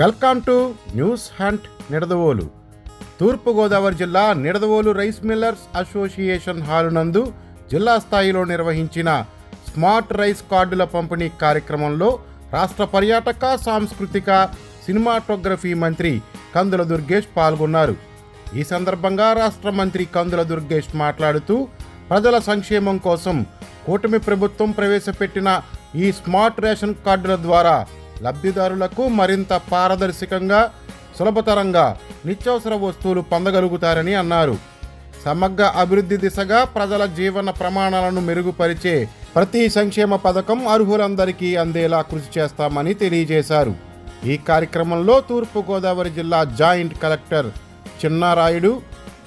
Welcome to news hunt Nidadavolu. Thurpu Godavari జిల్లా Nidadavolu rice millers association hall నందు జిల్లా స్థాయిలో నిర్వహించిన స్మార్ట్ రైస్ కార్డుల పంపిణీ కార్యక్రమంలో రాష్ట్ర పర్యాటక సాంస్కృతిక సినిమాటోగ్రఫీ మంత్రి కందుల దుర్గేష్ పాల్గొన్నారు. ఈ సందర్భంగా రాష్ట్ర మంత్రి కందుల దుర్గేష్ మాట్లాడుతూ ప్రజల సంక్షేమం కోసం కూటమి ప్రభుత్వం ప్రవేశపెట్టిన ఈ స్మార్ట్ రేషన్ కార్డుల ద్వారా లబ్ధిదారులకు మరింత పారదర్శకంగా సులభతరంగా నిత్యావసర వస్తువులు పొందగలుగుతారని అన్నారు. సమగ్ర అభివృద్ధి దిశగా ప్రజల జీవన ప్రమాణాలను మెరుగుపరిచే ప్రతి సంక్షేమ పథకం అర్హులందరికీ అందేలా కృషి చేస్తామని తెలియజేశారు. ఈ కార్యక్రమంలో తూర్పుగోదావరి జిల్లా joint collector Chinnarayudu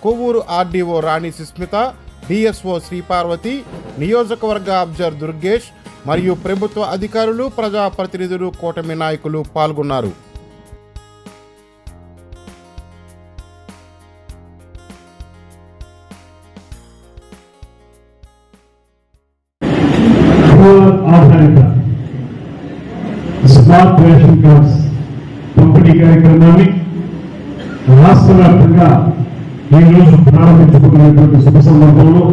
Kovvur RDO Rani Susmitha DSO Sri Parvathi నియోజకవర్గ అబ్జర్ దుర్గేష్ మరియు ప్రభుత్వ అధికారులు ప్రజాప్రతినిధులు కూటమి నాయకులు పాల్గొన్నారు. స్మార్ట్ రేషన్ కార్డ్స్ పంపిణీ కార్యక్రమాన్ని రాష్ట్ర వ్యాప్తంగా ఈరోజు ప్రారంభించుకున్నటువంటి శుభ సందర్భంలో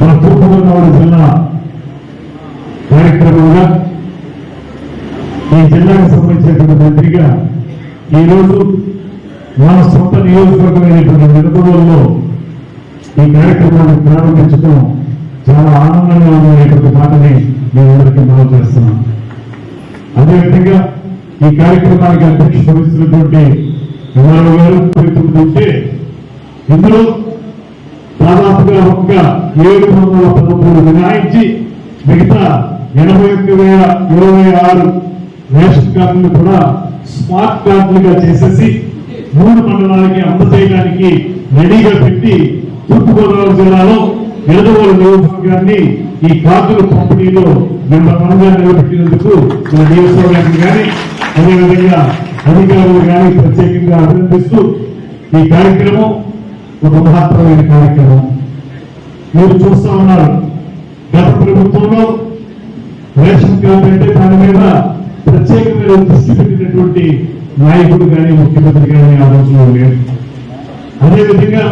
మన తూర్పుగోదావరి జిల్లా కార్యక్రమంగా ఈ జిల్లాకు సంబంధించినటువంటి మంత్రిగా ఈ రోజు మన సొంత నియోజకవర్గమైనటువంటి నిడదవోలులో ఈ కార్యక్రమాన్ని ప్రారంభించడం చాలా ఆనందంగా ఉందనేటువంటి మాటని నేను అందరికీ మనం చేస్తున్నాను అదేవిధంగా ఈ కార్యక్రమానికి అధ్యక్షత వహిస్తున్నటువంటి విమానం గారు పెడుతుంటే ఇందులో దాదాపుగా ఒక్క ఏడు వందల పదమూడు మినాయించి మిగతా ఎనభై ఒక్క వేల ఇరవై ఆరు రేషన్ కార్డులు కూడా స్మార్ట్ కార్డులుగా చేసేసి మూడు మండలాలకి అందజేయడానికి రెడీగా పెట్టి తూర్పుగోదావరి జిల్లాలో ఎడదవోలు నియోజకవర్గాన్ని ఈ కార్డుల పంపిణీలో నెంబర్ వన్ నిలబెట్టినందుకు మన డిఎస్ఓ గారిని కానీ అదేవిధంగా అధికారులు కానీ ప్రత్యేకంగా అభినందిస్తూ ఈ కార్యక్రమం ఒక మహత్తరమైన కార్యక్రమం. మీరు చూస్తా ఉన్నారు. గత ప్రభుత్వంలో రేషన్ కార్డు అంటే దాని మీద ప్రత్యేకమైన దృష్టి పెట్టినటువంటి నాయకుడు కానీ ముఖ్యమంత్రి కానీ ఆ లేదు అదేవిధంగా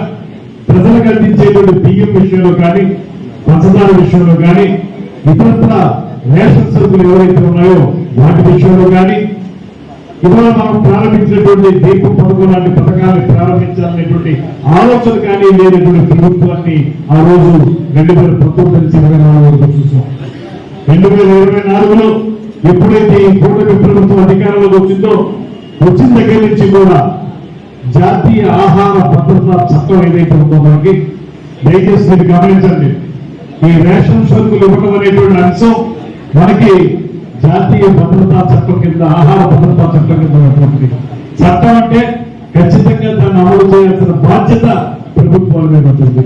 ప్రజలకు అందించేటువంటి బియ్యం విషయంలో కానీ పంచదార విషయంలో కానీ ఇతరత్ర రేషన్ సరుకులు ఎవరైతే ఉన్నాయో వాటి విషయంలో కానీ ఇవాళ మనం ప్రారంభించినటువంటి దీపం పథకం లాంటి పథకాన్ని ప్రారంభించాలనేటువంటి ఆలోచన కానీ లేనటువంటి ప్రభుత్వాన్ని ఆ రోజు రెండు వేల పంతొమ్మిది ఇరవై నాలుగు చూసాం. రెండు వేల ఇరవై నాలుగులో ఎప్పుడైతే ఈ కూటమి ప్రభుత్వం అధికారంలోకి వచ్చిందో వచ్చిన దగ్గర నుంచి కూడా జాతీయ ఆహార భద్రతా చట్టం ఏదైతే ఉందో మనకి దయచేసి మీరు గమనించండి. ఈ రేషన్ సరుకులు ఇవ్వడం అనేటువంటి అంశం మనకి జాతీయ భద్రతా చట్టం కింద ఆహార భద్రతా చట్టం కింద ఉన్నటువంటిది. చట్టం అంటే ఖచ్చితంగా దాన్ని అమలు చేయాల్సిన బాధ్యత ప్రభుత్వాల మీద ఉంటుంది.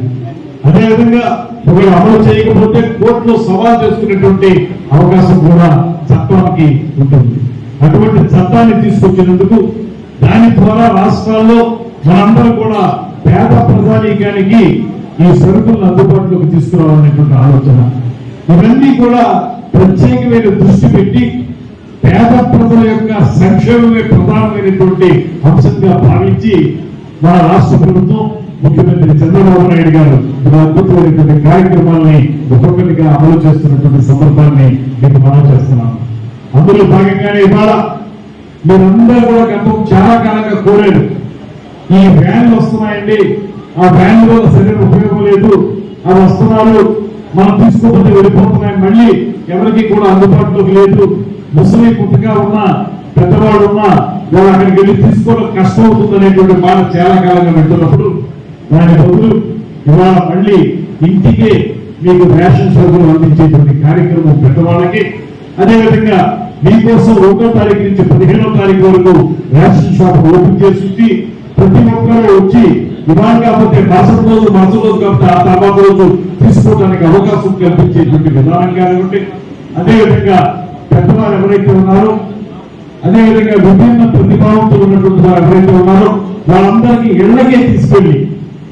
అదేవిధంగా ఒకవేళ అమలు చేయకపోతే కోర్టులో సవాల్ చేసుకునేటువంటి అవకాశం కూడా చట్టానికి ఉంటుంది. అటువంటి చట్టాన్ని తీసుకొచ్చినందుకు దాని ద్వారా రాష్ట్రాల్లో మనందరం కూడా పేద ప్రజానీకానికి ఈ సరుకులను అందుబాటులోకి తీసుకురావాలనేటువంటి ఆలోచన. ఇవన్నీ కూడా ప్రత్యేకమైన దృష్టి పెట్టి పేద ప్రజల యొక్క సంక్షేమమే ప్రధానమైనటువంటి అంశంగా భావించి మన రాష్ట్ర ప్రభుత్వం ముఖ్యమంత్రి చంద్రబాబు నాయుడు గారు అద్భుతమైనటువంటి కార్యక్రమాల్ని ఒక్కొక్కటిగా అమలు చేస్తున్నటువంటి సందర్భాన్ని మీకు మనం చేస్తున్నాం. అందులో భాగంగానే ఇవాళ మీరందరూ కూడా గతం చాలా కాలంగా కోరారు. ఈ వ్యాన్లు వస్తున్నాయండి. ఆ వ్యాన్ వల్ల సరైన ఉపయోగం లేదు. ఆ వస్తున్నారు. మనం తీసుకోబట్టి వెళ్ళిపోతున్నాయి. మళ్ళీ ఎవరికి కూడా అందుబాటులోకి లేదు. ముసలి పుట్టగా ఉన్నా పెద్దవాడు ఉన్నా వాళ్ళు అక్కడికి వెళ్ళి తీసుకోవడం కష్టం అవుతుంది అనేటువంటి మాట చాలా కాలంగా వింటున్నప్పుడు దాని బదులు ఇవాళ మళ్ళీ ఇంటికే మీకు రేషన్ సరుకులు అందించేటువంటి కార్యక్రమం పెద్దవాళ్ళకి అదేవిధంగా మీకోసం ఒకటో తారీఖు నుంచి పదిహేనో తారీఖు వరకు రేషన్ షాప్ ఓపెన్ చేసి ప్రతి ఒక్కరూ వచ్చి ఇవాళ కాకపోతే మరుసటి రోజు మరుసటి రోజు కాకపోతే ఆ తర్వాత రోజు తీసుకోవడానికి అవకాశం కల్పించేటువంటి విధానం కానివ్వండి. అదేవిధంగా పెద్దవారు ఎవరైతే ఉన్నారో అదేవిధంగా విభిన్న ప్రతిభావంతో ఉన్నటువంటి వారు ఎవరైతే ఉన్నారో వాళ్ళందరికీ ఇళ్ళకే తీసుకెళ్ళి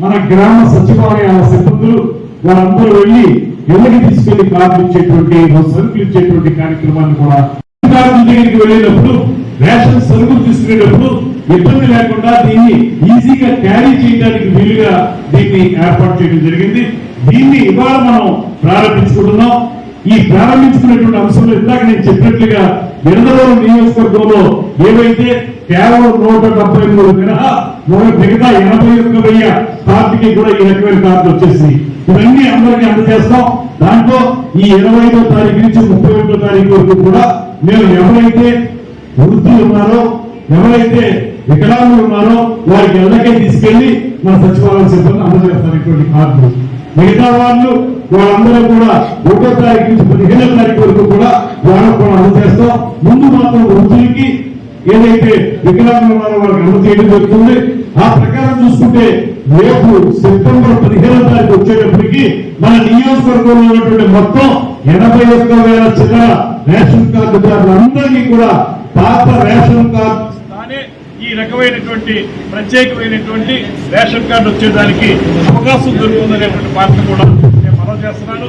మన గ్రామ సచివాలయాల సిబ్బందులు వారందరూ వెళ్ళి ఎవరికి తీసుకెళ్ళి కార్లు ఇచ్చేటువంటి సరుకులు ఇచ్చేటువంటి కార్యక్రమాన్ని కూడా అధికారుల దగ్గరికి వెళ్ళేటప్పుడు రేషన్ సరుకులు తీసుకునేటప్పుడు ఇబ్బంది లేకుండా దీన్ని ఈజీగా క్యారీ చేయడానికి వీలుగా దీన్ని ఏర్పాటు చేయడం జరిగింది. దీన్ని ఇవాళ మనం ప్రారంభించుకుంటున్నాం. ఈ ప్రారంభించుకునేటువంటి అంశంలో ఇందాక నేను చెప్పినట్లుగా నిరంతరం నియోజకవర్గంలో ఏవైతే కేవలం నూట డెబ్బై మూడు మినహా మిగతా ఎనభై ఒక్క వెయ్యి పార్టీకి కూడా ఈ రకమైన కార్డు వచ్చేసి ఇవన్నీ అందరికీ అందజేస్తాం. దాంట్లో ఈ ఇరవై ఐదో తారీఖు నుంచి ముప్పై ఒకటో తారీఖు వరకు కూడా మేము ఎవరైతే వృద్ధులు ఉన్నారో ఎవరైతే వికలాంగులు ఉన్నారో వారికి ఎల్లకే తీసుకెళ్ళి మన సచివాలయ సిబ్బంది అందజేస్తారు కార్డు మిగతా వాళ్ళు వాళ్ళందరూ కూడా ఒకటో తారీఖు నుంచి పదిహేనో తారీఖు వరకు కూడా వాళ్ళకు అమలు చేస్తాం. ముందు మాత్రం వృద్ధులకి ఏదైతే వికలాంగులు వాళ్ళకి అమలు చేయడం జరుగుతుంది ఆ ప్రకారం చూసుకుంటే రేపు సెప్టెంబర్ పదిహేనో తారీఖు వచ్చేటప్పటికి మన నియోజకవర్గంలో ఉన్నటువంటి మొత్తం ఎనభై ఒక్క వేల చిన్న రేషన్ కార్డుదారులందరికీ కూడా పాత రేషన్ కార్డు ఈ రకమైనటువంటి ప్రత్యేకమైనటువంటి రేషన్ కార్డు వచ్చేదానికి అవకాశం దొరుకుతుందనేటువంటి మాట కూడా నేను మనం చేస్తున్నాను.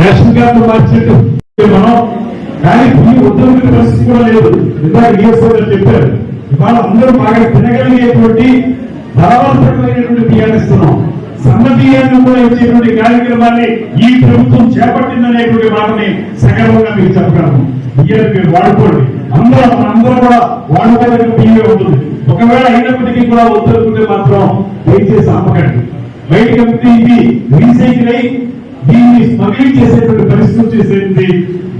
రేషన్ కార్డు మార్చేట్టు మనం దానికి ఈ పరిస్థితి కూడా లేదు. ఇందాక డిఎస్ఓ చెప్పారు ఇవాళ అందరూ బాగా తినగలిగేటువంటి ధరవంతమైనటువంటి బియ్యాన్ని ఇస్తున్నాం. సన్న బియ్యాన్ని కూడా ఇచ్చేటువంటి కార్యక్రమాన్ని ఈ ప్రభుత్వం చేపట్టిందనేటువంటి మాటని సగర్వంగా మీకు చెప్పగలను. బియ్యాన్ని మీరు వాడుకోండి. అందరూ అందరూ కూడా వాడుకోవడానికి టీవీ ఉంటుంది. ఒకవేళ అయినప్పటికీ కూడా ఉత్తరుకుంటే మాత్రం దయచేసి ఆపకండి. బయటకు వెళ్తే ఇది రీసైకిల్ అయి దీన్ని స్మగ్లింగ్ చేసేటువంటి పరిస్థితి చేసేది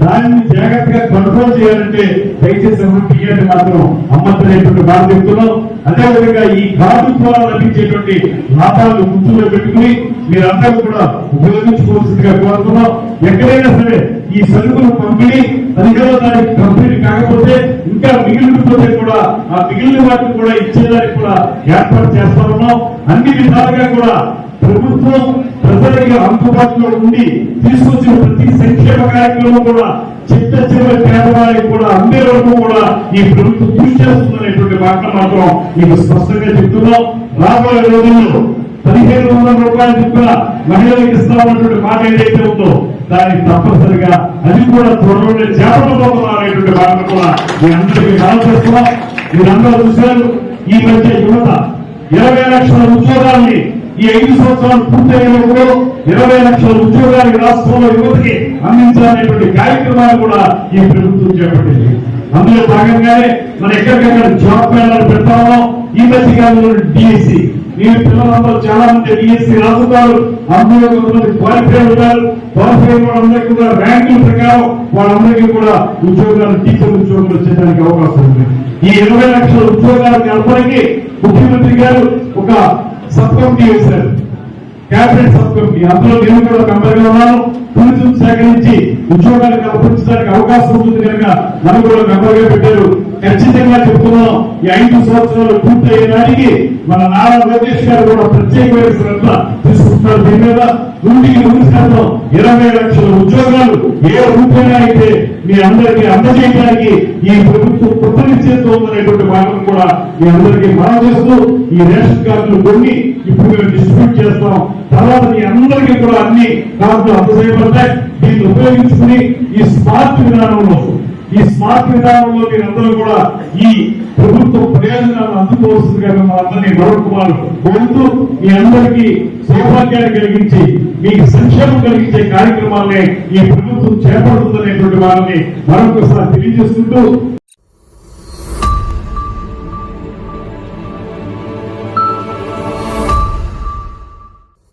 దాన్ని జాగ్రత్తగా కంట్రోల్ చేయాలంటే దయచేసి ఎవరు మాత్రం అమ్మద్దనేటువంటి బాధ చెప్తున్నాం. అదేవిధంగా ఈ కార్డు ద్వారా లభించేటువంటి లాభాలను గుర్తులో పెట్టుకుని మీరందరూ కూడా ఉపయోగించుకోవాల్సిందిగా కోరుతున్నాం. ఎక్కడైనా సరే ఈ సరుకులు పంపిణీ పదిహేడో తారీఖు కంప్లీట్ కాకపోతే ఇంకా మిగిలిపోతే కూడా ఆ మిగిలిన వాటిని కూడా ఇచ్చేదానికి కూడా ఏర్పాటు చేస్తా ఉన్నాం. అన్ని విధాలుగా కూడా ప్రభుత్వం ప్రజలకి అందుబాటులో ఉండి తీసుకొచ్చిన ప్రతి సంక్షేమ కార్యక్రమం కూడా చిత్త చివరి పేదవారికి కూడా అందే వరకు కూడా ఈ ప్రభుత్వం కృషి చేస్తుందనేటువంటి మాట మాత్రం మీకు స్పష్టంగా చెప్తున్నాం. రాబోయే రోజుల్లో పదిహేను వందల రూపాయలు చెప్పిన మహిళలకు ఇస్తామన్నటువంటి మాట ఏదైతే ఉందో దాన్ని తప్పనిసరిగా అది కూడా త్వరలోనే చేపట్టబోతున్నారు భావన కూడా మీ అందరికీ మనం మీరందరూ చూశారు ఈ మధ్య యువత ఇరవై లక్షల ఉద్యోగాల్ని ఈ ఐదు సంవత్సరాలు పూర్తయినప్పుడు ఇరవై లక్షల ఉద్యోగాలు రాష్ట్రంలో యువతకి అందించాలనేటువంటి కార్యక్రమాలు కూడా ఈ ప్రభుత్వం చేపట్టింది. అందులో భాగంగానే మన ఎక్కడికక్కడ జాబ్ మేళాలు పెడతామో ఈ మధ్య కాలంలో డిఎస్సి మీ పిల్లలందరూ చాలా మంది డిఎస్సీ రాస్తున్నారు అందులో కొంతమంది క్వాలిఫై అవుతారు క్వాలిఫై వాళ్ళందరికీ కూడా ర్యాంకుల ప్రకారం వాళ్ళందరికీ కూడా ఉద్యోగాలు టీచర్ ఉద్యోగాలు వచ్చేదానికి అవకాశం ఉంది. ఈ ఇరవై లక్షల ఉద్యోగాల కల్పనకి ముఖ్యమంత్రి గారు ఒక సబ్ కమిటీ వేశారు. క్యాబినెట్ సబ్ కమిటీ అందులో నేను కూడా మెంబర్గా ఉన్నాను. టూరిజం శాఖ నుంచి ఉద్యోగాలు కల్పించడానికి అవకాశం ఉంటుంది కనుక మనం కూడా మెంబర్గా పెట్టారు. ఖచ్చితంగా చెప్తున్నాం ఈ ఐదు సంవత్సరాలు పూర్తయ్యే నాటికి మన నారా లోకేష్ గారు కూడా ప్రత్యేకమైన శ్రద్ధ తీసుకుంటున్నారు. దీని మీద నూటికి నూరు శాతం ఇరవై లక్షల ఉద్యోగాలు ఏ రూపేణా అయితే మీ అందరికీ అందజేయడానికి ఈ ప్రభుత్వం కృతనిశ్చయంతో ఉందనేటువంటి మాటను కూడా మీ అందరికీ మనం చేస్తూ ఈ రేషన్ కార్డులు కొన్ని ఇప్పుడు మేము డిస్ట్రిబ్యూట్ చేస్తాం. తర్వాత మీ అందరికీ కూడా అన్ని కార్డులు అందజేయబడతాయి. ఉపయోగించుకుని ఈ స్మార్ట్ విధానంలో ఈ స్మార్ట్ విధానంలో మీరందరూ కూడా ఈ ప్రభుత్వ ప్రయోజనాలను అందుకోవాల్సిందిగా మిమ్మల్ని అందరినీ మరొకమారు కోరుతూ మీ అందరికీ సౌభాగ్యాన్ని కలిగించి మీకు సంక్షేమం కలిగించే కార్యక్రమాలనే ఈ ప్రభుత్వం చేపడుతుందనేటువంటి వారిని మరొకసారి తెలియజేస్తుంటూ